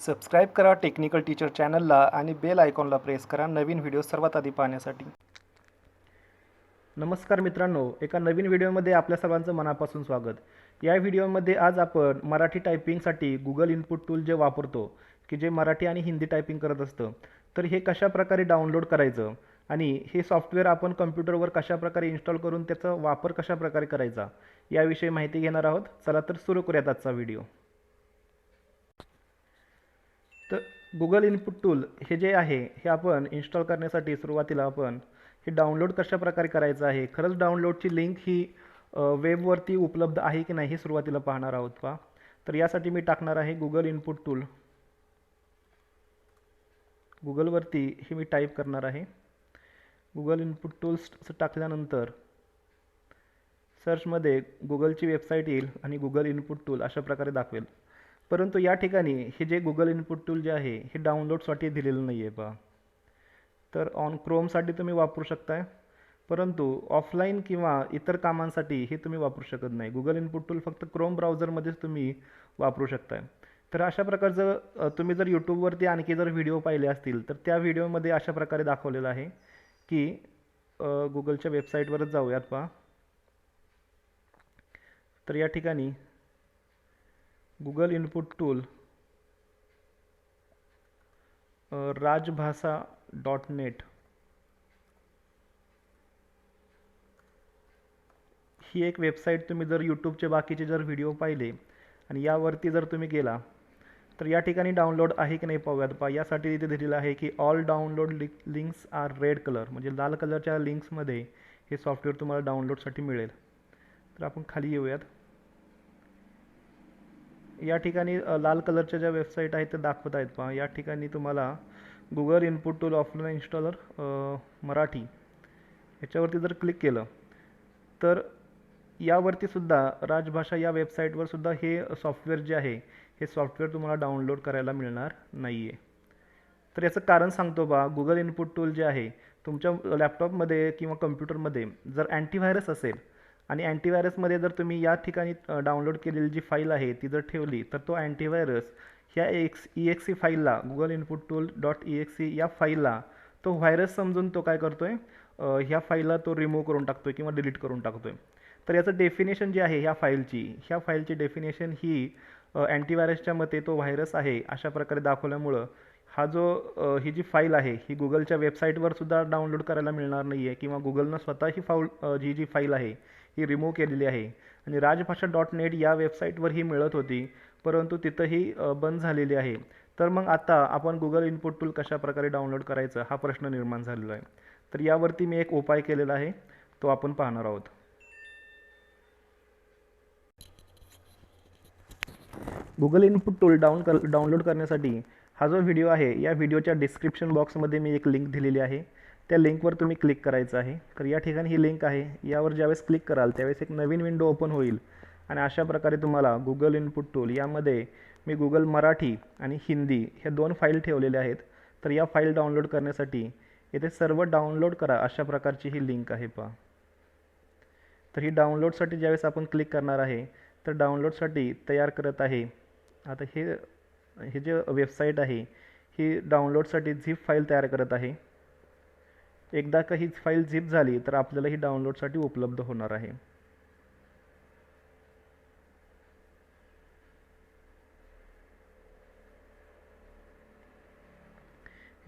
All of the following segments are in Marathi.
सबस्क्राईब करा टेक्निकल टीचर चॅनलला आणि बेल आयकॉनला प्रेस करा. नवीन व्हिडिओ सर्वात आधी पाहण्यासाठी. नमस्कार मित्रांनो एका नवीन व्हिडिओमध्ये आपल्या सर्वांचं मनापासून स्वागत. या व्हिडिओमध्ये आज आपण मराठी टायपिंगसाठी गुगल इनपुट टूल जे वापरतो की जे मराठी आणि हिंदी टायपिंग करत असतं तर हे कशाप्रकारे डाउनलोड करायचं आणि हे सॉफ्टवेअर आपण कम्प्युटरवर कशाप्रकारे इन्स्टॉल करून त्याचा वापर कशा प्रकारे करायचा याविषयी माहिती घेणार आहोत. चला तर सुरू करूयात आजचा व्हिडिओ तर गुगल इनपुट टूल हे जे आहे हे आपण इन्स्टॉल करण्यासाठी सुरुवातीला आपण हे डाउनलोड कशा प्रकारे करायचं आहे? खरंच डाउनलोडची लिंक ही वेबवरती उपलब्ध आहे की नाही हे सुरुवातीला पाहणार आहोत पहा. तर यासाठी मी टाकणार आहे गुगल इनपुट टूल गुगलवरती हे मी टाईप करणार आहे. गुगल इनपुट टूल्स टाकल्यानंतर सर्चमध्ये गुगलची वेबसाईट येईल आणि गुगल इनपुट टूल अशा प्रकारे दाखवेल. परंतु या ठिकाणी हे जे गुगल इनपुट टूल जे आहे हे डाउनलोडसाठी दिलेलं नाही आहे पहा तर ऑन क्रोमसाठी तुम्ही वापरू शकताय. परंतु ऑफलाईन किंवा इतर कामांसाठी हे तुम्ही वापरू शकत नाही. गुगल इनपुट टूल फक्त क्रोम ब्राउझरमध्येच तुम्ही वापरू शकताय. तर अशा प्रकारचं तुम्ही जर यूट्यूबवरती आणखी जर व्हिडिओ पाहिले असतील तर त्या व्हिडिओमध्ये अशा प्रकारे दाखवलेलं आहे की गुगलच्या वेबसाईटवरच जाऊयात पहा तर या ठिकाणी Google input tool Rajbhasha dot net ही एक वेबसाईट तुम्ही जर यूट्यूबचे बाकीचे जर व्हिडिओ पाहिले आणि यावरती जर तुम्ही गेला तर या ठिकाणी डाउनलोड आहे की नाही पाहूयात पा यासाठी इथे दिलेलं आहे की all download links are red colour म्हणजे लाल कलरच्या लिंक्समध्ये हे सॉफ्टवेअर तुम्हाला डाउनलोडसाठी मिळेल. तर आपण खाली येऊयात. या ठिकाणी लाल कलरच्या ज्या वेबसाईट आहेत त्या दाखवत आहेत पहा. या ठिकाणी तुम्हाला Google input tool offline installer Marathi. याच्यावरती जर क्लिक केलं तर यावरती सुद्धा राजभाषा या वेबसाईटवर सुद्धा हे सॉफ्टवेअर जे आहे हे सॉफ्टवेअर तुम्हाला डाउनलोड करायला मिळणार नाही आहे तर याचं कारण सांगतो बा गुगल इनपुट टूल जे आहे तुमच्या लॅपटॉपमध्ये किंवा कम्प्युटरमध्ये जर अँटीव्हायरस असेल आणि अँटीव्हायरसमध्ये जर तुम्ही या ठिकाणी डाउनलोड केलेली जी फाईल आहे ती जर ठेवली तर तो अँटीव्हायरस ह्या एक्स ई एक्स सी फाईलला Google input tool dot E X C या फाईलला तो व्हायरस समजून तो काय करतो आहे ह्या फाईलला तो रिमूव्ह करून टाकतो आहे किंवा डिलीट करून टाकतो आहे तर याचं डेफिनेशन जे आहे ह्या फाईलची ह्या फाईलची डेफिनेशन ही अँटीव्हायरसच्या मते तो व्हायरस आहे अशा प्रकारे दाखवल्यामुळं हा जो ही जी फाईल आहे ही गुगलच्या वेबसाईटवर सुद्धा डाउनलोड करायला मिळणार नाही आहे किंवा गुगलनं स्वतः ही फाऊल जी जी फाईल आहे ही रिमूव्ह केलेली आहे. आणि राजभाषा डॉट नेट या वेबसाईटवर ही मिळत होती परंतु तिथंही बंद झालेली आहे. तर मग आता आपण गुगल इनपुट टूल कशा प्रकारे डाउनलोड करायचं हा प्रश्न निर्माण झालेला आहे. तर यावरती मी एक उपाय केलेला आहे तो आपण पाहणार आहोत. गुगल इनपुट टूल डाऊन कर डाउनलोड करण्यासाठी हा जो व्हिडिओ आहे या व्हिडिओच्या डिस्क्रिप्शन बॉक्समध्ये मी एक लिंक दिलेली आहे. त्या लिंकवर तुम्ही क्लिक करायचं आहे. तर या ठिकाणी ही लिंक आहे. यावर ज्यावेळेस क्लिक कराल त्यावेळेस एक नवीन विंडो ओपन होईल. आणि अशा प्रकारे तुम्हाला गुगल इनपुट टूल यामध्ये मी गुगल मराठी आणि हिंदी ह्या दोन फाईल ठेवलेल्या आहेत. तर या फाईल डाउनलोड करण्यासाठी येथे सर्व डाउनलोड करा अशा प्रकारची ही लिंक आहे पहा. तर ही डाउनलोडसाठी ज्यावेळेस आपण क्लिक करणार आहे तर डाउनलोडसाठी तयार करत आहे. आता हे हे जे वेबसाईट आहे ही डाउनलोडसाठी झिप फाईल तयार करत आहे. एकदा का ही फाईल झिप झाली तर आपल्याला ही डाउनलोडसाठी उपलब्ध होणार आहे.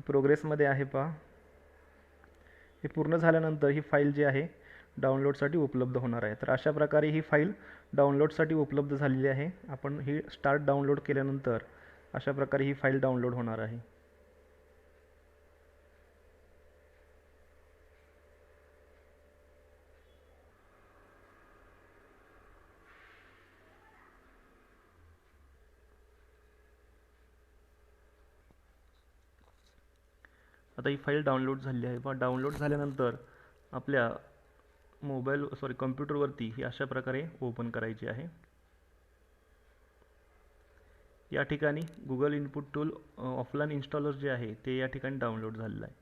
प्रोग्रेसमध्ये आहे पहा. हे पूर्ण झाल्यानंतर ही फाईल जी आहे डाउनलोडसाठी उपलब्ध होणार आहे. तर अशा प्रकारे ही फाईल डाउनलोडसाठी उपलब्ध झालेली आहे. आपण ही स्टार्ट डाउनलोड केल्यानंतर अशा प्रकारे ही फाईल डाउनलोड होणार आहे. आता ही फाईल डाउनलोड झालेली आहे. व डाउनलोड झाल्यानंतर आपल्या मोबाईल सॉरी कम्प्युटरवरती ही अशा प्रकारे ओपन करायची आहे. या ठिकाणी Google input tool offline installer जे आहे ते या ठिकाणी डाउनलोड झालेलं आहे.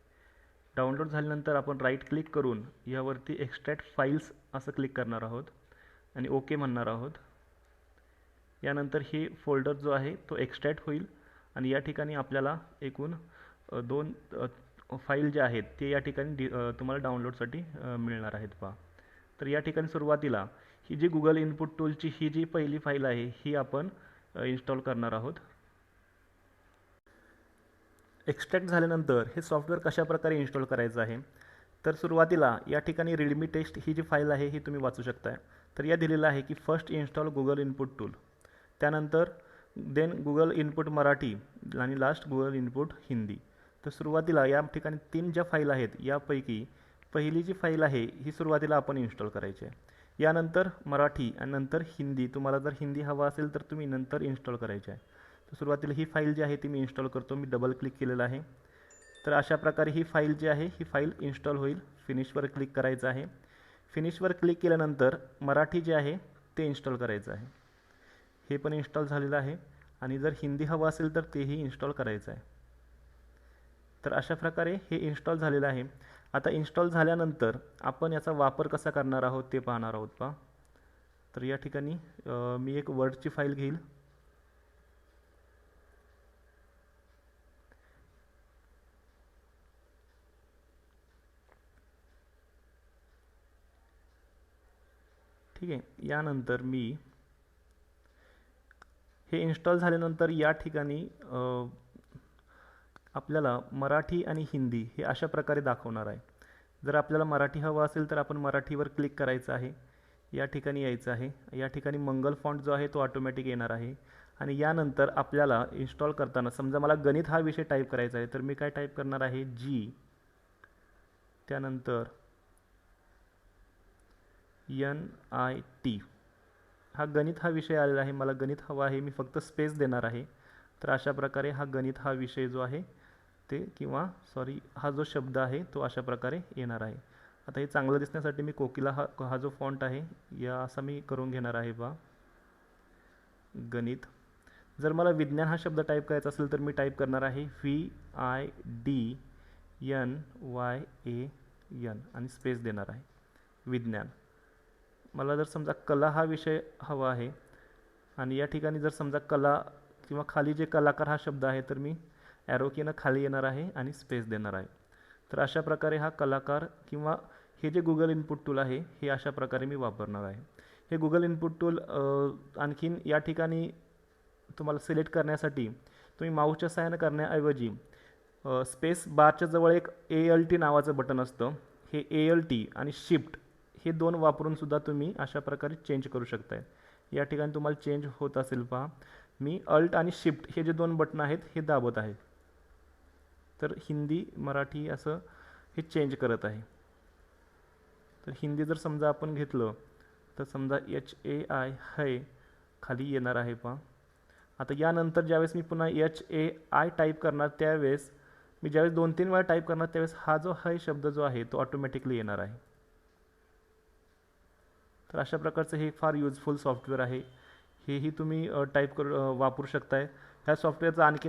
डाउनलोड झाल्यानंतर आपण राईट क्लिक करून यावरती एक्स्ट्रॅक्ट फाईल्स असं क्लिक करणार आहोत आणि ओके म्हणणार आहोत. यानंतर हे फोल्डर जो आहे तो एक्स्ट्रॅक्ट होईल आणि या ठिकाणी आपल्याला एकूण दोन फाईल ज्या आहेत ते या ठिकाणी डि तुम्हाला डाउनलोडसाठी मिळणार आहेत पहा. तर या ठिकाणी सुरुवातीला ही जी गुगल इनपुट टूलची ही जी पहिली फाईल आहे ही आपण इन्स्टॉल करणार आहोत. एक्स्ट्रॅक्ट झाल्यानंतर हे सॉफ्टवेअर कशाप्रकारे इन्स्टॉल करायचं आहे? तर सुरुवातीला या ठिकाणी रिडमी टेस्ट ही जी फाईल आहे ही तुम्ही वाचू शकताय. तर या दिलेलं आहे की first install Google input tool त्यानंतर देन गुगल इनपुट मराठी आणि लास्ट गुगल इनपुट हिंदी. तर सुरुवातीला या ठिकाणी तीन ज्या फाईल आहेत यापैकी पहिली जी फाईल आहे ही सुरुवातीला आपण इन्स्टॉल करायची आहे. यानंतर मराठी आणि नंतर हिंदी. तुम्हाला जर हिंदी हवा असेल तर तुम्ही नंतर इन्स्टॉल करायची आहे. तर सुरुवातीला ही फाईल जी आहे ती मी इन्स्टॉल करतो. मी डबल क्लिक केलेलं आहे. तर अशा प्रकारे ही फाईल जी आहे ही फाईल इन्स्टॉल होईल. फिनिशवर क्लिक करायचं आहे. फिनिशवर क्लिक केल्यानंतर मराठी जे आहे ते इन्स्टॉल करायचं आहे. हे पण इन्स्टॉल झालेलं आहे. आणि जर हिंदी हवं असेल तर तेही इन्स्टॉल करायचं आहे. तर अशा प्रकारे हे इन्स्टॉल झालेलं आहे. आता इन्स्टॉल झाल्यानंतर आपण याचा वापर कसा करणार आहोत ते पाहणार आहोत पहा. तर या ठिकाणी मी एक वर्डची फाईल घेईल. ठीक आहे. यानंतर मी हे इन्स्टॉल झाल्यानंतर या ठिकाणी आपल्याला मराठी आणि हिंदी हे अशा प्रकारे दाखवणार आहे. जर आपल्याला मराठी हवं असेल तर आपण मराठीवर क्लिक करायचं आहे. या ठिकाणी यायचं आहे. या ठिकाणी मंगल फॉन्ट जो आहे तो ऑटोमॅटिक येणार आहे. आणि यानंतर आपल्याला इन्स्टॉल करताना समजा मला गणित हा विषय टाईप करायचा आहे तर मी काय टाईप करणार आहे? जी त्यानंतर एन आय टी हा गणित हा विषय आलेला आहे. मला गणित हवा आहे. मी फक्त स्पेस देणार आहे. तर अशा प्रकारे हा गणित हा विषय जो आहे ते किंवा सॉरी हा जो शब्द आहे तो अशा प्रकारे येणार आहे. आता हे चांगलं दिसण्यासाठी मी कोकिला हा हा जो फॉन्ट आहे या असा मी करून घेणार आहे बा. गणित. जर मला विज्ञान हा शब्द टाईप करायचा असेल तर मी टाईप करणार आहे V I D N Y A N आणि स्पेस देणार आहे. विज्ञान. मला जर समजा कला हा विषय हवा आहे आणि या ठिकाणी जर समजा कला किंवा खाली जे कलाकार हा शब्द आहे तर मी ॲरो कीनं खाली येणार आहे आणि स्पेस देणार आहे. तर अशा प्रकारे हा कलाकार किंवा हे जे गुगल इनपुट टूल आहे हे अशा प्रकारे मी वापरणार आहे. हे गुगल इनपुट टूल आणखीन या ठिकाणी तुम्हाला सिलेक्ट करण्यासाठी तुम्ही माऊसच्या सहाय्यानं करण्याऐवजी स्पेस बारच्या जवळ एक ए एल टी नावाचं बटन असतं. हे ए एल टी आणि शिफ्ट हे दोन वापरून सुद्धा तुम्ही अशा प्रकारे चेंज करू शकताय. या ठिकाणी तुम्हाला चेंज होत असेल पहा. मी अल्ट आणि शिफ्ट हे जे दोन बटन आहेत हे दाबत आहे. तर हिंदी मराठी असं हे चेंज करत आहे. तर हिंदी जर समजा आपण घेतलं तर समजा एच ए आय है खाली येणार आहे पहा. आता यानंतर ज्यावेळेस मी पुन्हा एच ए आय टाईप करणार त्यावेळेस मी ज्यावेळेस दोन तीन वेळा टाईप करणार त्यावेळेस हा जो है शब्द जो आहे तो ऑटोमॅटिकली येणार आहे. तर अशा प्रकारचं हे फार युजफुल सॉफ्टवेअर आहे. हेही तुम्ही टाईप करू वापरू शकताय. ह्या सॉफ्टवेअरचा आणखीन